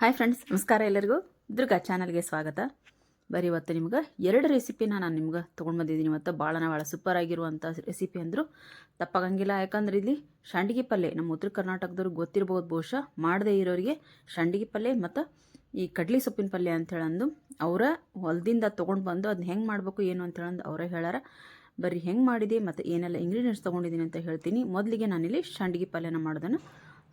Hi friends ನಮಸ್ಕಾರ ಎಲ್ಲರಿಗೂ. ದುರ್ಗಾ ಚಾನಲ್ಗೆ ಸ್ವಾಗತ. ಬರೀ ಇವತ್ತು ನಿಮ್ಗೆ ಎರಡು ರೆಸಿಪಿನ ನಾನು ನಿಮ್ಗೆ ತೊಗೊಂಡು ಬಂದಿದ್ದೀನಿ ಇವತ್ತು. ಭಾಳನ ಭಾಳ ಸೂಪರ್ ಆಗಿರುವಂಥ ರೆಸಿಪಿ ಅಂದರು. ತಪ್ಪಾಗಂಗಿಲ್ಲ. ಯಾಕಂದ್ರೆ ಇಲ್ಲಿ ಸಂಡಿಗೆ ಪಲ್ಯ ನಮ್ಮ ಉತ್ತರ ಕರ್ನಾಟಕದವ್ರಿಗೆ ಗೊತ್ತಿರ್ಬೋದು ಬಹುಶಃ. ಮಾಡದೇ ಇರೋರಿಗೆ ಸಂಡಿಗೆ ಪಲ್ಯ ಮತ್ತು ಈ ಕಡ್ಲಿ ಸೊಪ್ಪಿನ ಪಲ್ಯ ಅಂತ ಅಂದು ಅವರ ಹೊಲದಿಂದ ತೊಗೊಂಡು ಬಂದು ಅದನ್ನ ಹೆಂಗೆ ಮಾಡಬೇಕು, ಏನು ಅಂತ ಅಂದು ಅವರೇ ಹೇಳಾರ ಬರೀ ಹೆಂಗೆ ಮಾಡಿದೆ ಮತ್ತು ಏನೆಲ್ಲ ಇಂಗ್ರೀಡಿಯೆಂಟ್ಸ್ ತೊಗೊಂಡಿದ್ದೀನಿ ಅಂತ ಹೇಳ್ತೀನಿ. ಮೊದಲಿಗೆ ನಾನಿಲ್ಲಿ ಸಂಡಿಗೆ ಪಲ್ಯನ ಮಾಡೋದನ್ನು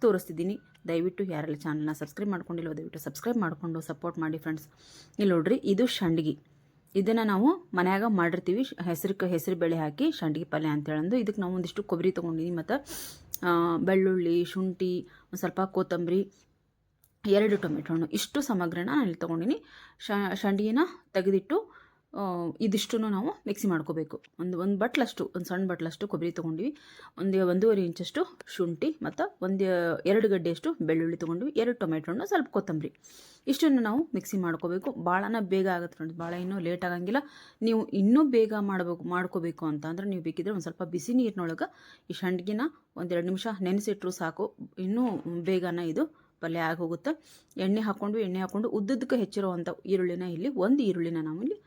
ತೋರಿಸ್ತಿದ್ದೀನಿ. ದಯವಿಟ್ಟು ಯಾರೆಲ್ಲ ಚಾನಲ್ನ ಸಬ್ಸ್ಕ್ರೈಬ್ ಮಾಡ್ಕೊಂಡಿಲ್ಲ ದಯವಿಟ್ಟು ಸಬ್ಸ್ಕ್ರೈಬ್ ಮಾಡಿಕೊಂಡು ಸಪೋರ್ಟ್ ಮಾಡಿ ಫ್ರೆಂಡ್ಸ್ ಇಲ್ಲಿ ನೋಡ್ರಿ, ಇದು ಸಂಡ್ಗಿ ಇದನ್ನು ನಾವು ಮನ್ಯಾಗ ಮಾಡಿರ್ತೀವಿ. ಹೆಸರು ಹೆಸರು ಬೇಳೆ ಹಾಕಿ ಸಂಡಿಗೆ ಪಲ್ಯ ಅಂತ ಹೇಳಂದು ಇದಕ್ಕೆ ನಾವು ಒಂದಿಷ್ಟು ಕೊಬ್ಬರಿ ತೊಗೊಂಡಿನಿ ಮತ್ತು ಬೆಳ್ಳುಳ್ಳಿ, ಶುಂಠಿ, ಒಂದು ಸ್ವಲ್ಪ ಕೊತ್ತಂಬರಿ, ಎರಡು ಟೊಮೆಟೊ ಹಣ್ಣು. ಇಷ್ಟು ಸಮಗ್ರನ ನಾನು ಇಲ್ಲಿ ತೊಗೊಂಡಿನಿ ಸಂಡಿಗೆನ ತೆಗೆದಿಟ್ಟು ಇದಿಷ್ಟು ನಾವು ಮಿಕ್ಸಿ ಮಾಡ್ಕೋಬೇಕು. ಒಂದು ಒಂದು ಬಟ್ಲಷ್ಟು, ಒಂದು ಸಣ್ಣ ಬಟ್ಲಷ್ಟು ಕೊಬ್ಬರಿ ತೊಗೊಂಡ್ವಿ. ಒಂದು, ಒಂದೂವರೆ ಇಂಚಷ್ಟು ಶುಂಠಿ ಮತ್ತು ಒಂದು, ಎರಡು ಗಡ್ಡೆಯಷ್ಟು ಬೆಳ್ಳುಳ್ಳಿ ತೊಗೊಂಡ್ವಿ. ಎರಡು ಟೊಮೆಟೊ ಹಣ್ಣು ಸ್ವಲ್ಪ ಕೊತ್ತಂಬರಿ. ಇಷ್ಟನ್ನು ನಾವು ಮಿಕ್ಸಿ ಮಾಡ್ಕೋಬೇಕು. ಭಾಳನ ಬೇಗ ಆಗುತ್ತೆ ಫ್ರೆಂಡ್ಸ್. ಭಾಳ ಇನ್ನೂ ಲೇಟ್ ಆಗಂಗಿಲ್ಲ. ನೀವು ಇನ್ನೂ ಬೇಗ ಮಾಡಬೇಕು, ಮಾಡ್ಕೋಬೇಕು ಅಂತ ಅಂದ್ರೆ ನೀವು ಬೇಕಿದ್ರೆ ಒಂದು ಸ್ವಲ್ಪ ಬಿಸಿ ನೀರಿನೊಳಗೆ ಈ ಸಂಡ್ಗಿನ ಒಂದೆರಡು ನಿಮಿಷ ನೆನೆಸಿಟ್ರು ಸಾಕು. ಇನ್ನೂ ಬೇಗನ ಇದು ಪಲ್ಯ ಆಗೋಗುತ್ತೆ. ಎಣ್ಣೆ ಹಾಕ್ಕೊಂಡು ಎಣ್ಣೆ ಹಾಕ್ಕೊಂಡು ಉದ್ದದಕ್ಕೆ ಹೆಚ್ಚಿರುವಂಥ ಈರುಳ್ಳಿನ ಇಲ್ಲಿ, ಒಂದು ಈರುಳ್ಳಿನ ನಾವು ಇಲ್ಲಿ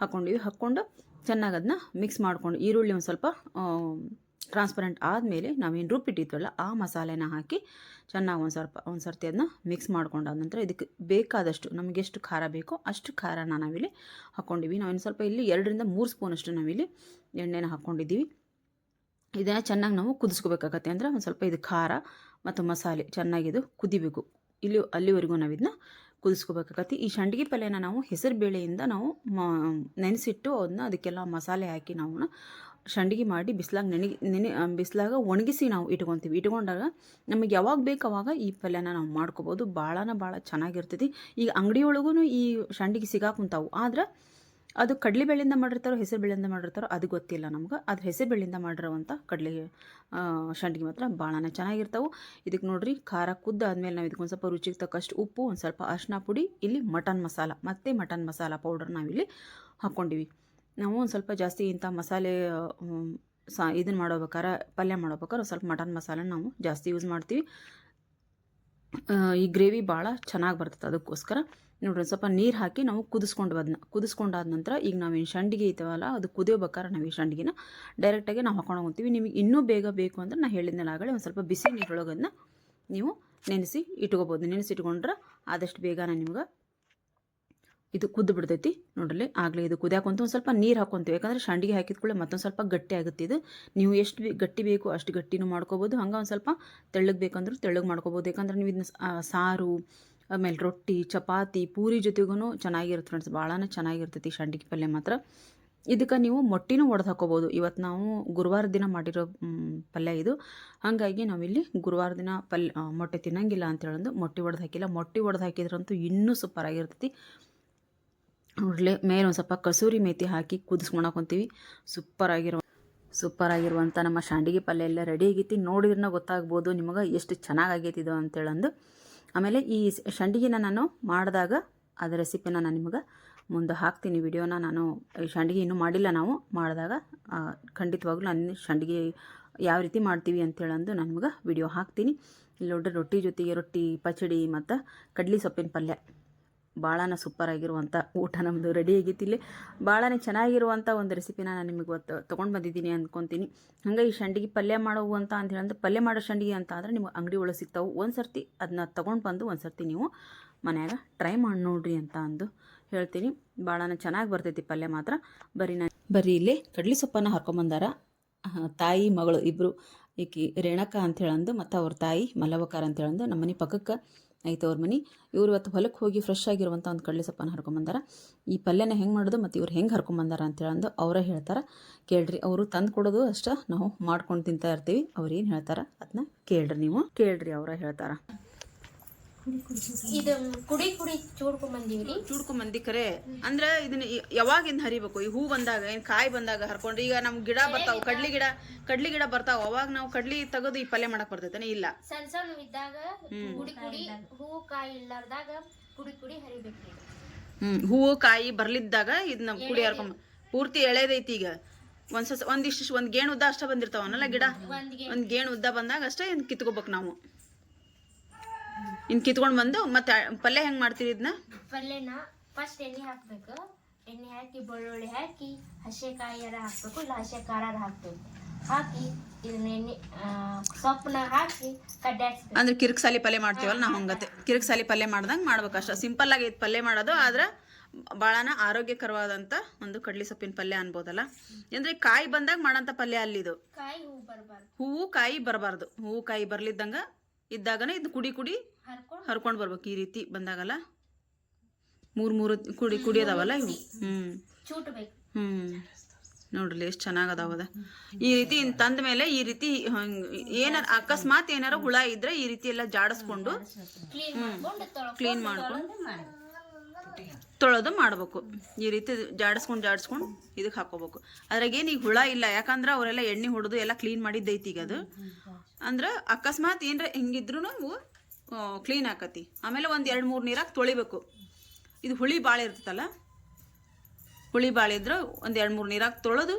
ಹಾಕ್ಕೊಂಡಿವಿ ಹಾಕ್ಕೊಂಡು ಚೆನ್ನಾಗಿ ಅದನ್ನ ಮಿಕ್ಸ್ ಮಾಡ್ಕೊಂಡು ಈರುಳ್ಳಿ ಒಂದು ಸ್ವಲ್ಪ ಟ್ರಾನ್ಸ್ಪರೆಂಟ್ ಆದಮೇಲೆ ನಾವೇನು ರುಬ್ಬಿಟ್ಟಿದ್ವಲ್ಲ ಆ ಮಸಾಲೆನ ಹಾಕಿ ಚೆನ್ನಾಗಿ ಒಂದು ಸ್ವಲ್ಪ, ಒಂದು ಸರ್ತಿ ಅದನ್ನ ಮಿಕ್ಸ್ ಮಾಡ್ಕೊಂಡಾದ ನಂತರ ಇದಕ್ಕೆ ಬೇಕಾದಷ್ಟು ನಮಗೆ ಎಷ್ಟು ಖಾರ ಬೇಕೋ ಅಷ್ಟು ಖಾರನ ನಾವಿಲ್ಲಿ ಹಾಕ್ಕೊಂಡಿವಿ ನಾವಿನ್ನು ಸ್ವಲ್ಪ ಇಲ್ಲಿ ಎರಡರಿಂದ ಮೂರು ಸ್ಪೂನಷ್ಟು ನಾವಿಲ್ಲಿ ಎಣ್ಣೆನ ಹಾಕ್ಕೊಂಡಿದ್ದೀವಿ ಇದನ್ನು ಚೆನ್ನಾಗಿ ನಾವು ಕುದಿಸ್ಕೋಬೇಕಾಗತ್ತೆ. ಅಂದರೆ ಒಂದು ಸ್ವಲ್ಪ ಇದು ಖಾರ ಮತ್ತು ಮಸಾಲೆ ಚೆನ್ನಾಗಿದು ಕುದಿಬೇಕು. ಇಲ್ಲಿ, ಅಲ್ಲಿವರೆಗೂ ನಾವು ಇದನ್ನ ಕುದಿಸ್ಕೋಬೇಕಾಗತ್ತೆ. ಈ ಸಂಡಿಗೆ ಪಲ್ಯನ ನಾವು ಹೆಸರು ಬೇಳೆಯಿಂದ ನಾವು ಮ, ನೆನೆಸಿಟ್ಟು ಅದನ್ನ ಅದಕ್ಕೆಲ್ಲ ಮಸಾಲೆ ಹಾಕಿ ನಾವು ಸಂಡಿಗೆ ಮಾಡಿ ಬಿಸಿಲಾಗ ನೆನಗಿ, ನೆನೆ ಬಿಸಿಲಾಗ ಒಣಗಿಸಿ ನಾವು ಇಟ್ಕೊತೀವಿ. ಇಟ್ಕೊಂಡಾಗ ನಮಗೆ ಯಾವಾಗ ಬೇಕು ಅವಾಗ ಈ ಪಲ್ಯನ ನಾವು ಮಾಡ್ಕೋಬೋದು. ಭಾಳನ ಭಾಳ ಚೆನ್ನಾಗಿರ್ತೈತಿ. ಈಗ ಅಂಗಡಿ ಒಳಗೂ ಈ ಸಂಡಿಗೆ ಸಿಗಾಕುಂತಾವು ಆದ್ರೆ ಅದು ಕಡಲೆ ಬೇಳೆಯಿಂದ ಮಾಡಿರ್ತಾರೋ ಹೆಸರು ಬೇಳೆಯಿಂದ ಮಾಡಿರ್ತಾರೋ, ಅದು ಗೊತ್ತಿಲ್ಲ ನಮ್ಗೆ. ಅದು ಹೆಸರು ಬೇಳೆಯಿಂದ ಮಾಡಿರೋವಂಥ ಕಡಲೆ ಸಂಡಿಗೆ ಮಾತ್ರ ಭಾಳನೇ ಚೆನ್ನಾಗಿರ್ತಾವೆ. ಇದಕ್ಕೆ ನೋಡಿರಿ, ಖಾರ ಕುದ್ದು ಆದಮೇಲೆ ನಾವು ಇದಕ್ಕೊಂದು ಸ್ವಲ್ಪ ರುಚಿಗೆ ತಕ್ಕಷ್ಟು ಉಪ್ಪು, ಒಂದು ಸ್ವಲ್ಪ ಅರಿಶಿನ ಪುಡಿ, ಇಲ್ಲಿ ಮಟನ್ ಮಸಾಲ, ಮತ್ತು ಮಟನ್ ಮಸಾಲ ಪೌಡರ್ ನಾವಿಲ್ಲಿ ಹಾಕ್ಕೊಂಡಿವಿ ನಾವು ಒಂದು ಸ್ವಲ್ಪ ಜಾಸ್ತಿ ಇಂಥ ಮಸಾಲೆ ಸಾ ಇದನ್ನು ಮಾಡೋಬೇಕಾರೆ, ಪಲ್ಯ ಮಾಡೋಬೇಕಾದ್ರೆ ಸ್ವಲ್ಪ ಮಟನ್ ಮಸಾಲೆ ನಾವು ಜಾಸ್ತಿ ಯೂಸ್ ಮಾಡ್ತೀವಿ. ಈ ಗ್ರೇವಿ ಭಾಳ ಚೆನ್ನಾಗಿ ಬರ್ತದೆ ಅದಕ್ಕೋಸ್ಕರ. ನೋಡ್ರಿ ಸ್ವಲ್ಪ ನೀರು ಹಾಕಿ ನಾವು ಕುದಿಸ್ಕೊಂಡು ಅದನ್ನ ಕುದಿಸ್ಕೊಂಡಾದ ನಂತರ ಈಗ ನಾವೇನು ಸಂಡಿಗೆ ಐತವಲ್ಲ, ಅದು ಕುದಿಯೋಬೇಕಾದ್ರೆ ನಾವು ಈ ಸಂಡಿಗೆನ ಡೈರೆಕ್ಟಾಗಿ ನಾವು ಹಾಕೊಂಡು ಹೋಗ್ತೀವಿ. ನಿಮಗೆ ಇನ್ನೂ ಬೇಗ ಬೇಕು ಅಂದ್ರೆ ನಾನು ಹೇಳಿದ್ನಲ್ಲ ಆಗಲೇ ಒಂದು ಸ್ವಲ್ಪ ಬಿಸಿ ನೀರೊಳಗೆ ಅದನ್ನ ನೀವು ನೆನೆಸಿ ಇಟ್ಕೋಬೋದು. ನೆನೆಸಿ ಇಟ್ಕೊಂಡ್ರೆ ಆದಷ್ಟು ಬೇಗನೆ ನಿಮ್ಗೆ ಇದು ಕುದ್ದು ಬಿಡ್ತೈತಿ. ನೋಡ್ರಿ ಆಗಲೇ ಇದು ಕುದಿಯಾಕೊಂತ ಒಂದು ಸ್ವಲ್ಪ ನೀರು ಹಾಕ್ಕೊಂತೀವಿ ಯಾಕಂದ್ರೆ ಸಂಡಿಗೆ ಹಾಕಿದ ಕೂಡಲೇ ಮತ್ತೊಂದು ಸ್ವಲ್ಪ ಗಟ್ಟಿ ಆಗುತ್ತೆ ಇದು. ನೀವು ಎಷ್ಟು ಗಟ್ಟಿ ಬೇಕು ಅಷ್ಟು ಗಟ್ಟಿನೂ ಮಾಡ್ಕೋಬೋದು. ಹಂಗೆ ಒಂದು ಸ್ವಲ್ಪ ತೆಳ್ಳಗೆ ಬೇಕಂದ್ರೆ ತೆಳ್ಳಗೆ ಮಾಡ್ಕೋಬೋದು. ಯಾಕಂದ್ರೆ ನೀವು ಇದನ್ನ ಸಾರು ಆಮೇಲೆ ರೊಟ್ಟಿ, ಚಪಾತಿ, ಪೂರಿ ಜೊತೆಗೂ ಚೆನ್ನಾಗಿರುತ್ತೆ ಫ್ರೆಂಡ್ಸ್ ಭಾಳನೇ ಚೆನ್ನಾಗಿರ್ತೈತಿ ಸಂಡಿಗೆ ಪಲ್ಯ ಮಾತ್ರ. ಇದಕ್ಕೆ ನೀವು ಮೊಟ್ಟಿನೂ ಒಡೆದು ಹಾಕೋಬೋದು. ಇವತ್ತು ನಾವು ಗುರುವಾರ ದಿನ ಮಾಡಿರೋ ಪಲ್ಯ ಇದು. ಹಾಗಾಗಿ ನಾವಿಲ್ಲಿ ಗುರುವಾರ ದಿನ ಪಲ್ಯ ಮೊಟ್ಟೆ ತಿನ್ನಂಗಿಲ್ಲ ಅಂತ ಹೇಳಂದು. ಮೊಟ್ಟೆ ಒಡೆದು ಹಾಕಿಲ್ಲ. ಮೊಟ್ಟೆ ಒಡೆದು ಹಾಕಿದ್ರಂತೂ ಇನ್ನೂ ಸೂಪರ್ ಆಗಿರ್ತೈತಿ. ಉಡ್ಲೆ ಮೇಲೆ ಒಂದು ಸ್ವಲ್ಪ ಕಸೂರಿ ಮೇತಿ ಹಾಕಿ ಕುದಿಸ್ಕೊಳಕೊಂತೀವಿ ಸೂಪರ್ ಆಗಿರೋ ಸೂಪರ್ ಆಗಿರುವಂಥ ನಮ್ಮ ಶಾಂಡಿಗೆ ಪಲ್ಯ ಎಲ್ಲ ರೆಡಿ ಆಗೈತಿ. ನೋಡಿದ್ರೆ ಗೊತ್ತಾಗ್ಬೋದು ನಿಮಗೆ ಎಷ್ಟು ಚೆನ್ನಾಗಿ ಆಗೈತಿ ಇದು ಅಂತೇಳಂದು. ಆಮೇಲೆ ಈ ಸಂಡಿಗೆನ ನಾನು ಮಾಡಿದಾಗ ಅದ ರೆಸಿಪಿನ ನಾನು ನಿಮಗೆ ಮುಂದೆ ಹಾಕ್ತೀನಿ. ವಿಡಿಯೋನ ನಾನು ಸಂಡಿಗೆ ಇನ್ನೂ ಮಾಡಿಲ್ಲ ನಾವು. ಮಾಡಿದಾಗ ಖಂಡಿತವಾಗ್ಲೂ ನಾನು ಸಂಡಿಗೆ ಯಾವ ರೀತಿ ಮಾಡ್ತೀವಿ ಅಂತೇಳಂದು ನಾನು ನಿಮಗೆ ವಿಡಿಯೋ ಹಾಕ್ತೀನಿ. ಇಲ್ಲಿ ನೋಡ್ರಿ, ರೊಟ್ಟಿ ಜೊತೆಗೆ ರೊಟ್ಟಿ, ಪಚಡಿ ಮತ್ತು ಕಡ್ಲಿ ಸೊಪ್ಪಿನ ಪಲ್ಯ. ಭಾಳನ ಸೂಪರ್ ಆಗಿರುವಂಥ ಊಟ ನಮ್ಮದು ರೆಡಿ ಆಗೈತಿ ಇಲ್ಲಿ. ಭಾಳನೇ ಚೆನ್ನಾಗಿರುವಂಥ ಒಂದು ರೆಸಿಪಿನ ನಾನು ನಿಮಗೆ ಗೊತ್ತು, ತೊಗೊಂಡು ಬಂದಿದ್ದೀನಿ ಅಂದ್ಕೊತೀನಿ ಹಂಗೆ ಈ ಸಂಡಿಗೆ ಪಲ್ಯ ಮಾಡೋವು ಅಂತ ಅಂತ ಪಲ್ಯ ಮಾಡೋ ಸಂಡಿಗೆ ಅಂತ ಅಂದರೆ ನಿಮ್ಗೆ ಅಂಗಡಿ ಒಳಗೆ ಸಿಗ್ತಾವೆ. ಒಂದು ಸರ್ತಿ ಅದನ್ನ ತೊಗೊಂಡು ಬಂದು ಒಂದು ಸರ್ತಿ ನೀವು ಮನ್ಯಾಗ ಟ್ರೈ ಮಾಡಿ ನೋಡ್ರಿ ಅಂತ ಅಂದು ಹೇಳ್ತೀನಿ. ಭಾಳನ ಚೆನ್ನಾಗಿ ಬರ್ತೈತಿ ಪಲ್ಯ ಮಾತ್ರ. ಬರೀ ನಾನು ಬರೀ ಇಲ್ಲಿ ಕಡ್ಲಿ ಸೊಪ್ಪನ್ನು ಹರ್ಕೊಂಬಂದಾರ. ತಾಯಿ ಮಗಳು ಇಬ್ಬರು ಈಕಿ ರೇಣಕ ಅಂತ ಹೇಳಂದು ಮತ್ತು ಅವ್ರ ತಾಯಿ ಮಲ್ಲವಕಾರ ಅಂತ ಹೇಳಂದು ನಮ್ಮನೆ ಪಕ್ಕಕ್ಕೆ ಐತೆ ಅವ್ರ ಮನೆ. ಇವ್ರು ಇವತ್ತು ಹೊಲಕ್ಕೆ ಹೋಗಿ ಫ್ರೆಶ್ ಆಗಿರುವಂಥ ಒಂದು ಕಡಲೆ ಸೊಪ್ಪನ್ನು ಹರ್ಕೊಂಬಂದಾರ ಈ ಪಲ್ಯನ ಹೆಂಗೆ ಮಾಡೋದು ಮತ್ತು ಇವ್ರು ಹೆಂಗೆ ಹರ್ಕೊಂಬಂದಾರ ಅಂತ ಹೇಳಂದು ಅವರೇ ಹೇಳ್ತಾರೆ. ಕೇಳ್ರಿ, ಅವರು ತಂದು ಕೊಡೋದು ಅಷ್ಟೇ ನಾವು ಮಾಡ್ಕೊಂಡು ತಿಂತಾ ಇರ್ತೀವಿ. ಅವ್ರು ಏನು ಹೇಳ್ತಾರೆ ಅದನ್ನ ಕೇಳ್ರಿ ನೀವು. ಕೇಳ್ರಿ ಅವರೇ ಹೇಳ್ತಾರ. ಇದು ಕುಡಿ ಕುಡಿ ಚೂಡ್ಕೊಂಡ್ ಬಂದೀವ್ರಿ. ಚೂಡ್ಕೊಂಡ್ ಮಂದಿ ಕರೆ. ಅಂದ್ರೆ ಇದನ್ನ ಯಾವಾಗಿಂದ ಹರಿಬೇಕು? ಈ ಹೂ ಬಂದಾಗ ಏನ್ ಕಾಯಿ ಬಂದಾಗ ಹರ್ಕೊಂಡ್ರಿ ಈಗ ನಮ್ ಗಿಡ ಬರ್ತಾವ ಕಡ್ಲಿ ಗಿಡ ಕಡ್ಲಿ ಗಿಡ ಬರ್ತಾವ ಅವಾಗ ನಾವು ಕಡ್ಲಿ ತೆಗೆದು ಈ ಪಲ್ಯ ಮಾಡಕ್ ಬರ್ತೈತೆ ಇಲ್ಲ. ಸಣ್ಣ ಸಣ್ಣ ಇದ್ದಾಗ ಕುಡಿ ಕುಡಿ ಹೂ ಕಾಯಿ ಇಲ್ಲಾರ್ದಾಗ ಕುಡಿ ಕುಡಿ ಹರಿಬೇಕು. ಹ್ಮ್. ಹೂವು ಕಾಯಿ ಬರ್ಲಿದ್ದಾಗ ಇದನ್ನ ಕುಡಿ ಹರ್ಕೊಂಡ್ ಪೂರ್ತಿ ಎಳೆದೈತಿ ಈಗ. ಒಂದ್ ಸಸ ಒಂದಿಷ್ಟು ಒಂದ್ ಗೇಣು ಉದ್ದ ಅಷ್ಟ ಬಂದಿರ್ತಾವನಲ್ಲ ಗಿಡ? ಒಂದ್ ಗೇಣು. ಉದ್ದ ಬಂದಾಗ ಅಷ್ಟೇ ಕಿತ್ಕೋಬೇಕು ನಾವು. ಇನ್ನು ಕಿತ್ಕೊಂಡು ಬಂದು ಮತ್ತೆ ಪಲ್ಯ ಹೆಂಗೆ ಮಾಡ್ತೀರಿ ಇದನ್ನ ಪಲ್ಯನ ಫಸ್ಟ್ ಎಣ್ಣೆ ಹಾಕ್ಬೇಕು. ಎಣ್ಣೆ ಹಾಕಿ ಬೆಳ್ಳುಳ್ಳಿ ಹಾಕಿ ಹಸೆಕಾಯಿಯಾರ ಹಾಕ್ಬೇಕು ಇಲ್ಲ ಹಸೆ ಖಾರ ಹಾಕ್ಬೇಕು. ಹಾಕಿ ಇದನ್ನ ಎಣ್ಣೆ ಸೊಪ್ಪನ ಸೊಪ್ಪನ್ನ ಹಾಕಿ ಕಡ್ಡಾಡ್ಸ್ಬೇಕು ಅಂದ್ರೆ ಕಿರಿಕ್ ಸಾಲಿ ಪಲ್ಯ ಮಾಡ್ತೀವಲ್ಲ ನಾವು ಹಂಗತೆ. ಕಿರಿಕ್ ಸಾಲಿ ಪಲ್ಯ ಮಾಡ್ದಂಗೆ ಮಾಡ್ಬೇಕು ಅಷ್ಟ. ಸಿಂಪಲ್ ಆಗಿ ಇದು ಪಲ್ಯ ಮಾಡೋದು ಆದ್ರೆ ಭಾಳನ ಆರೋಗ್ಯಕರವಾದಂಥ ಒಂದು ಕಡ್ಲಿ ಸೊಪ್ಪಿನ ಪಲ್ಯ ಅನ್ಬೋದಲ್ಲ. ಅಂದ್ರೆ ಕಾಯಿ ಬಂದಾಗ ಮಾಡೋಂಥ ಪಲ್ಯ ಅಲ್ಲಿದು. ಕಾಯಿ ಬರಬಾರ್ದು. ಹೂವು ಕಾಯಿ ಬರಬಾರ್ದು. ಹೂವು ಕಾಯಿ ಬರ್ಲಿದ್ದಂಗ ಇದ್ದಾಗನೇ ಇದು ಕುಡಿ ಕುಡಿ ಹರ್ಕೊಂಡು ಬರ್ಬೇಕು ಈ ರೀತಿ ಬಂದಾಗಲ್ಲ. ಮೂರು ಮೂರು ಕುಡಿ ಕುಡಿಯೋದಾವಲ್ಲ ಇವು. ಹ್ಞೂ ಹ್ಮ್. ನೋಡ್ರಿ ಎಷ್ಟು ಚೆನ್ನಾಗದಾವದ ಈ ರೀತಿ ತಂದ ಮೇಲೆ ಈ ರೀತಿ ಏನಾರ ಅಕಸ್ಮಾತ್ ಏನಾರ ಹುಳ ಇದ್ರೆ ಈ ರೀತಿ ಎಲ್ಲ ಜಾಡಿಸ್ಕೊಂಡು ಕ್ಲೀನ್ ಮಾಡ್ಕೊಂಡು ತೊಳೆದು ಮಾಡ್ಬೇಕು. ಈ ರೀತಿ ಜಾಡಿಸ್ಕೊಂಡು ಜಾಡಿಸ್ಕೊಂಡು ಇದಕ್ಕೆ ಹಾಕೋಬೇಕು. ಅದ್ರಾಗೇನು ಈಗ ಹುಳ ಇಲ್ಲ. ಯಾಕಂದ್ರೆ ಅವರೆಲ್ಲ ಎಣ್ಣೆ ಹೊಡೆದು ಎಲ್ಲ ಕ್ಲೀನ್ ಮಾಡಿದ್ದೈತಿ ಈಗ ಅದು. ಅಂದ್ರೆ ಅಕಸ್ಮಾತ್ ಏನರ ಹೆಂಗಿದ್ರು ನಾವು ಕ್ಲೀನ್ ಆಕತಿ. ಆಮೇಲೆ ಒಂದು ಎರಡು ಮೂರು ನೀರಾಗ ತೊಳಿಬೇಕು. ಇದು ಹುಳಿ ಭಾಳ ಇರ್ತೈತಲ್ಲ ಹುಳಿ ಭಾಳ ಇದ್ರೆ ಒಂದು ಎರಡು ಮೂರು ನೀರಾಗ ತೊಳೆದು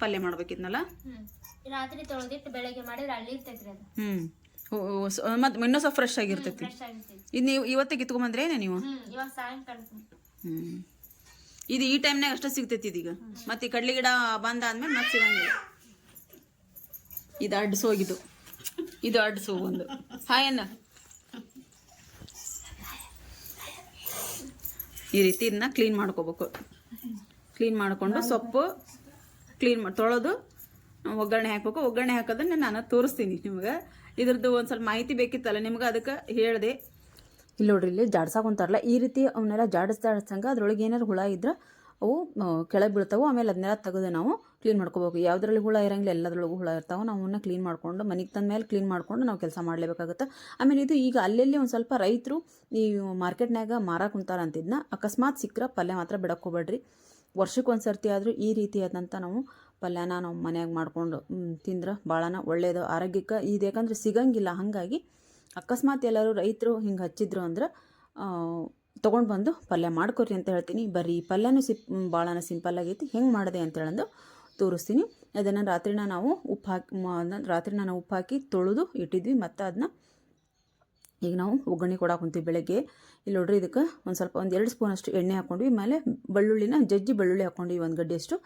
ಪಲ್ಯ ಮಾಡ್ಬೇಕಿದ್ನಲ್ಲ? ರಾತ್ರಿ ತೊಳೆದಿಟ್ಟು ಬೆಳಗ್ಗೆ ಮಾಡಿದ್ರೆ ಅಲ್ಲಿ ಇರ್ತೈತ್ರಿ ಅದು. ಹ್ಞೂ ಮತ್ತು ಇನ್ನೂ ಸ್ವಲ್ಪ ಫ್ರೆಶ್ ಆಗಿರ್ತೈತಿ. ಇದು ನೀವು ಇವತ್ತೇ ಕಿತ್ಕೊಂಬಂದ್ರೇನೆ ನೀವು? ಹ್ಞೂ ಇದು ಈ ಟೈಮ್ನಾಗ ಅಷ್ಟೇ ಸಿಗ್ತೈತಿ ಇದೀಗ. ಮತ್ತು ಈ ಕಡ್ಲಿ ಗಿಡ ಬಂದಾದ್ಮೇಲೆ ಮತ್ತೆ ಸಿಗಂಗಿಲ್ಲ. ಇದು ಅಡ್ಡಿಸೋಗಿದ್ದು ಇದು ಅಡ್ಸು ಒಂದು. ಹಾಯನ್ನ ಈ ರೀತಿ ಇದನ್ನ ಕ್ಲೀನ್ ಮಾಡ್ಕೋಬೇಕು. ಕ್ಲೀನ್ ಮಾಡಿಕೊಂಡು ಸೊಪ್ಪು ಕ್ಲೀನ್ ಮಾಡಿ ತೊಳೆದು ಒಗ್ಗರಣೆ ಹಾಕ್ಬೇಕು. ಒಗ್ಗರಣೆ ಹಾಕೋದನ್ನ ನಾನು ತೋರಿಸ್ತೀನಿ ನಿಮ್ಗೆ. ಇದ್ರದ್ದು ಒಂದು ಸ್ವಲ್ಪ ಮಾಹಿತಿ ಬೇಕಿತ್ತಲ್ಲ, ನಿಮ್ಗೆ ಅದಕ್ಕೆ ಹೇಳಿದೆ. ಇಲ್ಲಿ ನೋಡ್ರಿ, ಇಲ್ಲಿ ಜಾಡ್ಸಾಕೊಂತಾರಲ್ಲ ಈ ರೀತಿ ಅವನ್ನೆಲ್ಲ ಜಾಡಿಸ್ತಾ ಜಾಡಿಸಂಗ ಅದ್ರೊಳಗೆ ಏನಾರು ಹುಳ ಇದ್ರೆ ಅವು ಕೆಳಗೆ ಬೀಳ್ತಾವೆ, ಆಮೇಲೆ ಅದನ್ನೆಲ್ಲ ತೆಗೆದು ನಾವು ಕ್ಲೀನ್ ಮಾಡ್ಕೋಬೇಕು. ಯಾವುದ್ರಲ್ಲಿ ಹುಳ ಇರಂಗಿಲ್ಲ ಎಲ್ಲದ್ರೊಳಗೂ ಹುಳ ಇರ್ತಾವೆ, ನಾವು ಅವನ್ನ ಕ್ಲೀನ್ ಮಾಡ್ಕೊಂಡು, ಮನೆಗೆ ತಂದ ಮೇಲೆ ಕ್ಲೀನ್ ಮಾಡ್ಕೊಂಡು ನಾವು ಕೆಲಸ ಮಾಡಲೇಬೇಕಾಗುತ್ತೆ. ಆಮೇಲೆ ಇದು ಈಗ ಅಲ್ಲೆಲ್ಲಿ ಒಂದು ಸ್ವಲ್ಪ ರೈತರು ಈ ಮಾರ್ಕೆಟ್ನಾಗ ಕುಂತಾರ ಅಂತಿದ್ನ, ಅಕಸ್ಮಾತ್ ಸಿಕ್ಕರೆ ಪಲ್ಯ ಮಾತ್ರ ಬಿಡಕ್ಕೆ ವರ್ಷಕ್ಕೆ ಒಂದು ಸರ್ತಿ ಆದರೂ ಈ ರೀತಿಯಾದಂಥ ನಾವು ಪಲ್ಯನ ನಾವು ಮನ್ಯಾಗ ಮಾಡಿಕೊಂಡು ತಿಂದ್ರೆ ಭಾಳನ ಒಳ್ಳೆಯದು ಆರೋಗ್ಯಕ್ಕೆ ಇದು ಯಾಕಂದ್ರೆ ಸಿಗಂಗಿಲ್ಲ. ಹಾಗಾಗಿ ಅಕಸ್ಮಾತ್ ಎಲ್ಲರೂ ರೈತರು ಹಿಂಗೆ ಹಚ್ಚಿದ್ರು ಅಂದ್ರೆ ತೊಗೊಂಡು ಬಂದು ಪಲ್ಯ ಮಾಡ್ಕೊರಿ ಅಂತ ಹೇಳ್ತೀನಿ. ಬರೀ ಪಲ್ಯನೂ ಸಿಪ್ ಭಾಳನ ಸಿಂಪಲ್ ಆಗೈತಿ. ಹೆಂಗೆ ಮಾಡಿದೆ ಅಂತ ಹೇಳೋದು ತೋರಿಸ್ತೀನಿ. ಅದನ್ನು ರಾತ್ರಿನ ನಾವು ಉಪ್ಪು ಹಾಕಿ ರಾತ್ರಿನ ನಾವು ಉಪ್ಪು ಹಾಕಿ ತೊಳೆದು ಇಟ್ಟಿದ್ವಿ. ಮತ್ತು ಅದನ್ನ ಈಗ ನಾವು ಒಗ್ಗರಣೆ ಕೊಡಕ್ಕೆ ಕುಂತೀವಿ ಬೆಳಗ್ಗೆ. ಇಲ್ಲಿ ನೋಡ್ರಿ ಇದಕ್ಕೆ ಒಂದು ಸ್ವಲ್ಪ ಒಂದು ಎರಡು ಸ್ಪೂನಷ್ಟು ಎಣ್ಣೆ ಹಾಕ್ಕೊಂಡ್ವಿ ಆಮೇಲೆ ಬೆಳ್ಳುಳ್ಳಿನ ಜಜ್ಜಿ ಬೆಳ್ಳುಳ್ಳಿ ಹಾಕ್ಕೊಂಡ್ವಿ ಒಂದು ಗಡ್ಡೆಯಷ್ಟು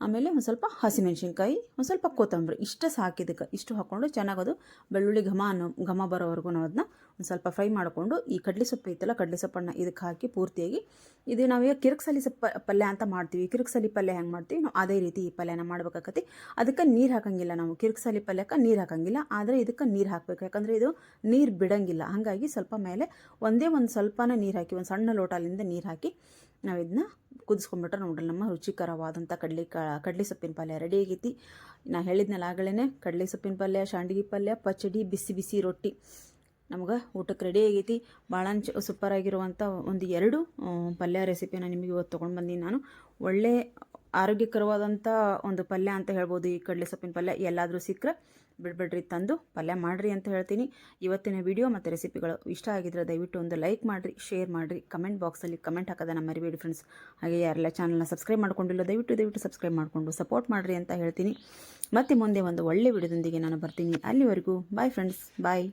ಆಮೇಲೆ ಒಂದು ಸ್ವಲ್ಪ ಹಸಿಮೆಣ್ಸಿನ್ಕಾಯಿ, ಒಂದು ಸ್ವಲ್ಪ ಕೊತ್ತಂಬರಿ, ಇಷ್ಟು ಸಾಕಿದಕ್ಕೆ ಇಷ್ಟು ಹಾಕ್ಕೊಂಡು ಚೆನ್ನಾಗದು ಬೆಳ್ಳುಳ್ಳಿ ಘಮ ಅನ್ನೋ, ಘಮ ಬರೋವರೆಗೂ ನಾವು ಅದನ್ನ ಒಂದು ಸ್ವಲ್ಪ ಫ್ರೈ ಮಾಡಿಕೊಂಡು ಈ ಕಡಲೆ ಸೊಪ್ಪು ಇತ್ತಲ್ಲ ಕಡಲೆ ಸೊಪ್ಪನ್ನು ಇದಕ್ಕೆ ಹಾಕಿ ಪೂರ್ತಿಯಾಗಿ ಇದು ನಾವೀಗ ಕಿರಿಕ್ಸಲಿ ಸೊಪ್ಪ ಪಲ್ಯ ಅಂತ ಮಾಡ್ತೀವಿ. ಕಿರಿಕ್ಸಲಿ ಪಲ್ಯ ಹೆಂಗೆ ಮಾಡ್ತೀವಿ? ನಾವು ಅದೇ ರೀತಿ ಈ ಪಲ್ಯನ ಮಾಡ್ಬೇಕಾಕತಿ. ಅದಕ್ಕೆ ನೀರು ಹಾಕಂಗಿಲ್ಲ ನಾವು. ಕಿರಿಕ್ಸಲಿ ಪಲ್ಯಕ್ಕೆ ನೀರು ಹಾಕಂಗಿಲ್ಲ. ಆದರೆ ಇದಕ್ಕೆ ನೀರು ಹಾಕಬೇಕು. ಯಾಕಂದರೆ ಇದು ನೀರು ಬಿಡಂಗಿಲ್ಲ. ಹಾಗಾಗಿ ಸ್ವಲ್ಪ ಮೇಲೆ ಒಂದೇ ಒಂದು ಸ್ವಲ್ಪನ ನೀರು ಹಾಕಿ, ಒಂದು ಸಣ್ಣ ಲೋಟಲಿಂದ ನೀರು ಹಾಕಿ ನಾವು ಇದನ್ನ ಕುದಿಸ್ಕೊಂಡ್ಬಿಟ್ರೆ ನೋಡ್ರಿ ನಮ್ಮ ರುಚಿಕರವಾದಂಥ ಕಡಲೆ ಕಾ, ಕಡಲೆ ಸೊಪ್ಪಿನ ಪಲ್ಯ ರೆಡಿ ಆಗೈತಿ. ನಾ ಹೇಳಿದ್ನಲ್ಲ ಆಗಲೇ ಕಡಲೆ ಸೊಪ್ಪಿನ ಪಲ್ಯ, ಶಾಂಡ್ಗಿ ಪಲ್ಯ, ಪಚಡಿ, ಬಿಸಿ ಬಿಸಿ ರೊಟ್ಟಿ ನಮ್ಗೆ ಊಟಕ್ಕೆ ರೆಡಿ ಆಗೈತಿ. ಭಾಳ ಸೂಪರ್ ಆಗಿರುವಂಥ ಒಂದು ಎರಡು ಪಲ್ಯ ರೆಸಿಪಿನ ನಿಮಗೆ ಇವತ್ತು ತೊಗೊಂಡು ಬಂದೀನಿ ನಾನು. ಒಳ್ಳೆ ಆರೋಗ್ಯಕರವಾದಂಥ ಒಂದು ಪಲ್ಯ ಅಂತ ಹೇಳ್ಬೋದು. ಈ ಕಡಲೆ ಸೊಪ್ಪಿನ ಪಲ್ಯ ಎಲ್ಲಾದರೂ ಸಿಕ್ಕರೆ ಬಿಡ್ಬಿಡ್ರಿ, ತಂದು ಪಲ್ಯ ಮಾಡಿರಿ ಅಂತ ಹೇಳ್ತೀನಿ. ಇವತ್ತಿನ ವಿಡಿಯೋ ಮತ್ತು ರೆಸಿಪಿಗಳು ಇಷ್ಟ ಆಗಿದ್ರೆ ದಯವಿಟ್ಟು ಒಂದು ಲೈಕ್ ಮಾಡಿರಿ, ಶೇರ್ ಮಾಡಿರಿ. ಕಮೆಂಟ್ ಬಾಕ್ಸಲ್ಲಿ ಕಮೆಂಟ್ ಹಾಕೋದನ್ನು ಮರಿಬೇಡಿ ಫ್ರೆಂಡ್ಸ್ ಹಾಗೆ ಯಾರೆಲ್ಲ ಚಾನಲ್ನ ಸಬ್ಸ್ಕ್ರೈಬ್ ಮಾಡ್ಕೊಂಡಿಲ್ಲ, ದಯವಿಟ್ಟು ದಯವಿಟ್ಟು ಸಬ್ಸ್ಕ್ರೈಬ್ ಮಾಡಿಕೊಂಡು ಸಪೋರ್ಟ್ ಮಾಡಿರಿ ಅಂತ ಹೇಳ್ತೀನಿ. ಮತ್ತೆ ಮುಂದೆ ಒಂದು ಒಳ್ಳೆ ವಿಡಿಯೋದೊಂದಿಗೆ ನಾನು ಬರ್ತೀನಿ. ಅಲ್ಲಿವರೆಗೂ ಬಾಯ್ ಫ್ರೆಂಡ್ಸ್ ಬಾಯ್